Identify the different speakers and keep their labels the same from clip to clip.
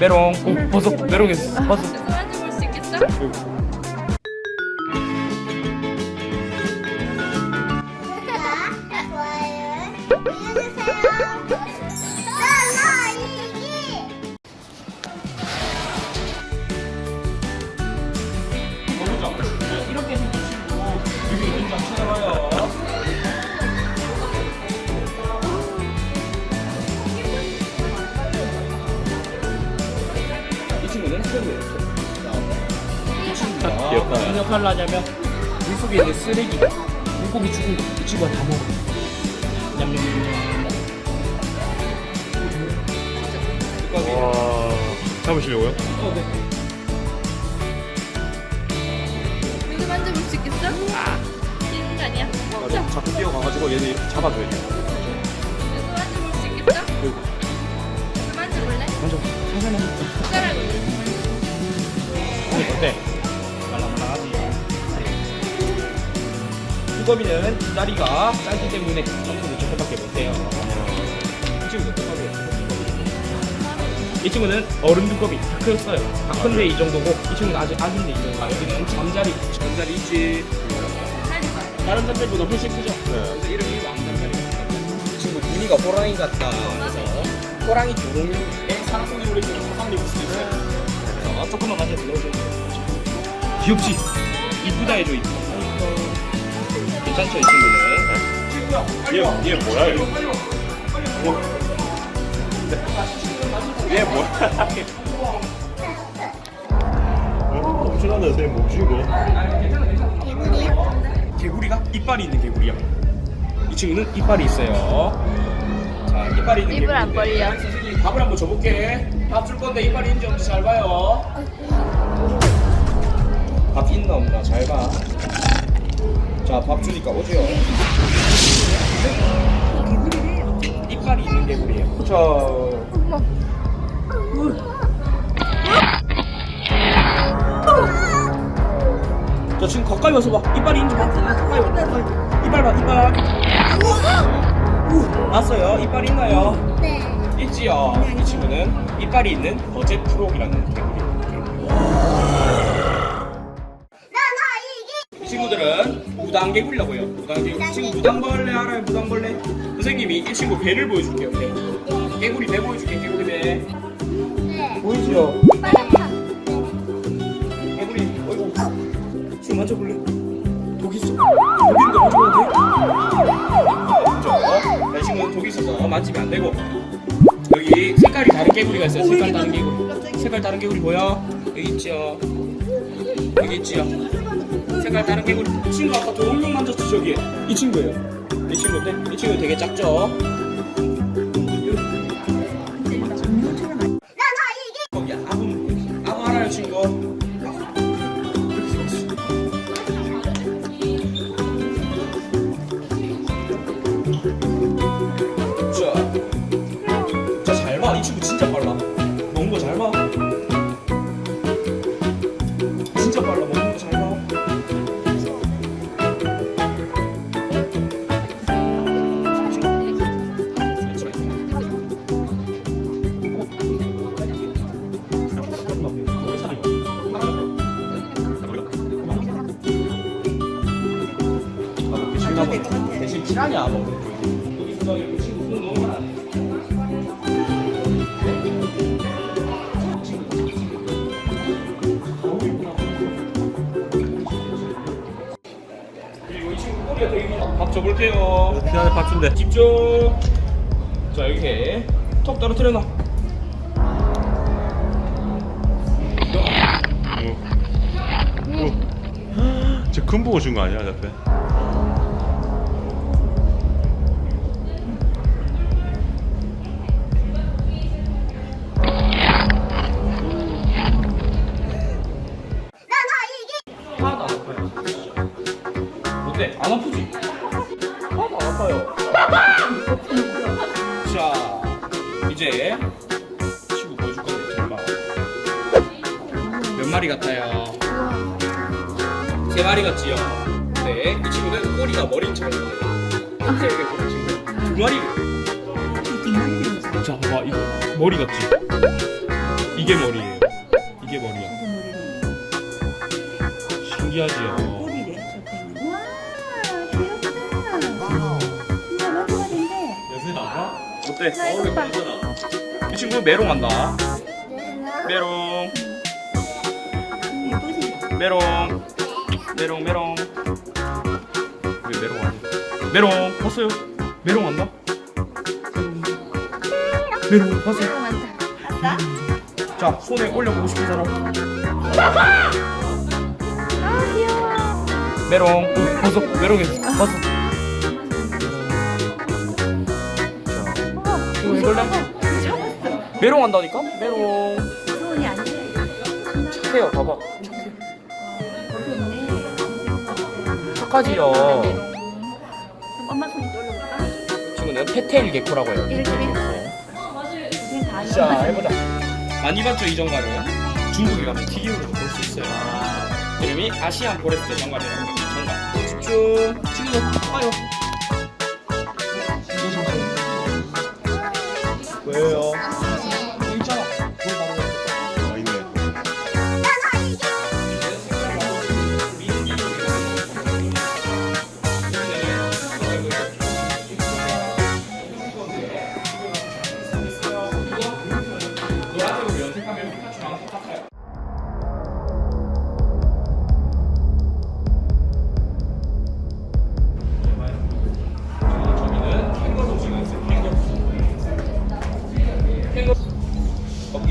Speaker 1: 메롱. 오, 벗어 메롱에서 벗어
Speaker 2: 만져볼 수 있겠어?
Speaker 3: 이
Speaker 1: 친구는 새우예요 이 친구가
Speaker 4: 귀엽다.
Speaker 1: 무슨 역할을 하냐면 물 속에 있는 쓰레기 물고기 죽은 거이 친구가 다 먹어요 냠냠냠냠
Speaker 4: 와 잡으시려고요?
Speaker 1: 어, 네.
Speaker 2: 누구 만져볼 수 있겠어? 아. 뛰는 거 아니야? 어, 자,
Speaker 4: 자꾸 뛰어가가지고 얘네 이렇게 잡아줘야 돼.
Speaker 2: 누구 만져볼 수 있겠어? 누구 만져볼래?
Speaker 1: 먼저 사진을
Speaker 2: 숟가락으로.
Speaker 1: 어때? 말랑말랑하지 두꺼비는 다리가 짧기 때문에 점프를 저렇게밖에 못해요. 이 친구도 두꺼비예요. 이 친구는 어른 두꺼비 다 크였어요. 다 큰데 이 정도고 이 친구는 아직 아기인데 이 정도. 여기는 잠자리. 잠자리 있지. 다른 잠자리보다 훨씬 크죠?
Speaker 4: 네.
Speaker 1: 그래서 이름이 왕잠자리입니다 이 친구 무늬가 호랑이 같다. 그래서 호랑이 조롱에 사랑꾼이 우리 좀 사상이 올 수도 있어요 그래서 조금만 만져 눌러줘요 귀엽지? 이쁘다 해줘 이쁘다 괜찮죠 이 친구는
Speaker 4: 얘, 얘 뭐야 이거? 뭐? 얘 뭐야? 어, 선생님 뭐 뭡지 이거?
Speaker 1: 개구리가 이빨이 있는 개구리야 이 친구는 이빨이 있어요 자 이빨이 있는
Speaker 2: 입을 안
Speaker 1: 개구리인데
Speaker 2: 벌려.
Speaker 1: 밥을 한번 줘볼게 밥 줄 건데 이빨이 있는지 없는지 잘 봐요 밥 있나 없나 잘 봐 자 밥 주니까 오세요 이빨이 있는 개구리예요 자저 지금 가까이 와서 봐. 이빨이 있는지 봐. 가까이 와. 가까이. 이빨 봐, 이빨. 우, 왔어요. 이빨 있나요?
Speaker 3: 네.
Speaker 1: 있지요. 이 친구는 이빨이 있는 버제 프록이라는 개구리예요.
Speaker 3: 나나이기.
Speaker 1: 이 친구들은 무당개구리라고 해요. 무당개구리. 이 친구 무당벌레 알아요? 무당벌레? 선생님이 이 친구 배를 보여줄게요. 배. 개구리 배 보여줄게. 개구리 배.
Speaker 3: 빨리
Speaker 1: 개구리. 어이구. 지금 만져볼래? 독 있어. 독 있는데 만져봐도 돼? 이 친구는 독이 있어서 만지면 안 되고. 여기 색깔이 다른 개구리가 있어요. 색깔 다른 개구리. 색깔 다른 개구리 보여? 여기 있죠. 여기 있지요. 색깔 다른 개구리. 이 친구 아까 도움용 만졌지 저기. 이 친구예요. 이 친구인데 이 친구 되게 작죠.
Speaker 3: 이
Speaker 1: 친구 진짜 빨라. 먹는 거 잘 봐. 진짜 빨라. 먹는 거 잘 봐. 대신 칠하냐 먹는 거. 여 밥 줘볼게요.
Speaker 4: 피안에 받준대.
Speaker 1: 집중. 자 이렇게 턱 떨어뜨려 놔.
Speaker 4: 저 금 보고 준 거 아니야, 옆에?
Speaker 1: 아파요. 자, 이제 친구 보여줄 건데 잘 봐. 몇 마리 같아요? 세 마리 같지요? 네, 이 친구는 꼬리가 보여요. 이렇게 이렇게 보는 친구 두 마리. 자, 봐봐 이거 머리 같지? 이게 머리예요. 이게 머리야. 신기하지요. 어때?
Speaker 2: 나 이거 봐.
Speaker 1: 이 친구 메롱 한다. 메롱? 메롱, 메롱, 메롱. 왜 메롱 하지? 메롱, 봤어요? 메롱 한다. 메롱, 봤어요?
Speaker 2: 많다.
Speaker 1: 자, 손에 올려보고 싶은 사람.
Speaker 2: 아 귀여워.
Speaker 1: 메롱, 어, 봤어? 메롱이 봤어? 해볼래? 메롱 한다니까? 메롱.
Speaker 5: 소원이 안 돼.
Speaker 1: 착해요, 봐봐.
Speaker 5: 있네.
Speaker 1: 착하지요.
Speaker 5: 그럼 엄마 손 올려볼까?
Speaker 1: 친구는 페테일 개코라고 해요.
Speaker 2: 이렇게
Speaker 5: 그냥 다
Speaker 1: 자, 해보자. 많이 봤죠, 이 정갈은? 중국에 가면 튀김으로도 볼수 있어요. 이름이 아시안 포레스트 정갈이라고 해요. 정갈. 집중. 친구들. 왜요?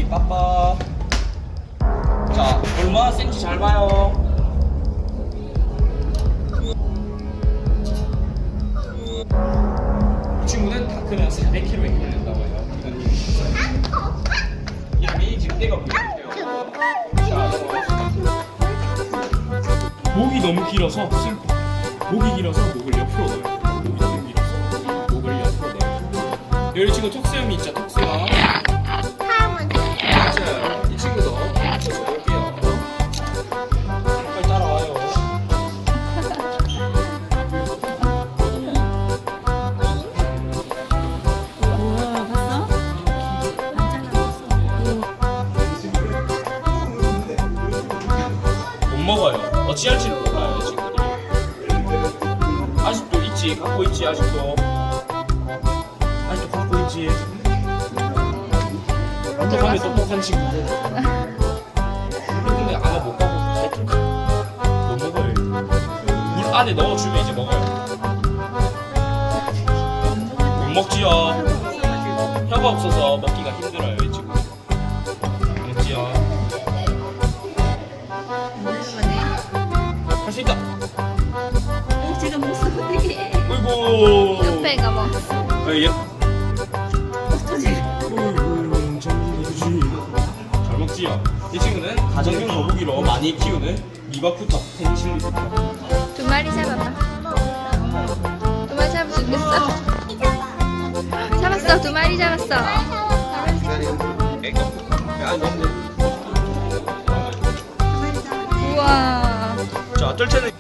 Speaker 1: 빠빠. 자, 얼마나 센지 잘 봐요. 이 친구는 다 크면 400kg에 힘을 낸다고 해요. 이건. 이름이 지금 떼가 보이는데요. 자, 목이 너무 길어서 슬퍼. 목이 길어서 목을 옆으로 넣어요. 목이 너무 길어서 목을 옆으로 넣어요. 여기 친구 턱수염이 있죠, 턱수염. 있지, 갖고 있지, 아직도. 아직도 갖고 있지. 똑똑하면 똑똑한 친구들. 근데 아마 못 가고 못 먹어요. 물 안에 넣어주면 이제 먹어요. 못 먹지요. 혀가 없어서 먹기가 힘들어요,
Speaker 2: 옆에가 뭐.
Speaker 1: 아, 예. 어이구, 정리해주지. 잘 먹지요. 이 친구는 가정용 거북이로 많이 키우는 미바쿠터 펜실리부터.
Speaker 2: 두 마리 잡아봐. 두 마리 잡을 수 있겠어? 잡았어. 두 마리 잡았어. 우와.
Speaker 1: 자, 뜰채는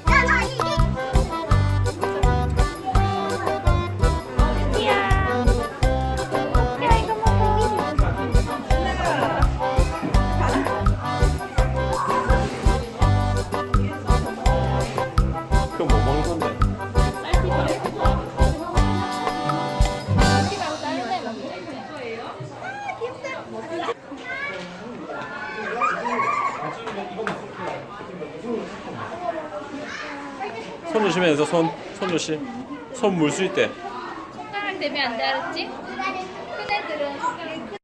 Speaker 4: 손 조심해서 손, 손 조심. 손 물 수 있대.
Speaker 2: 손가락 대면 안 돼, 알았지? 큰 애들은 손가락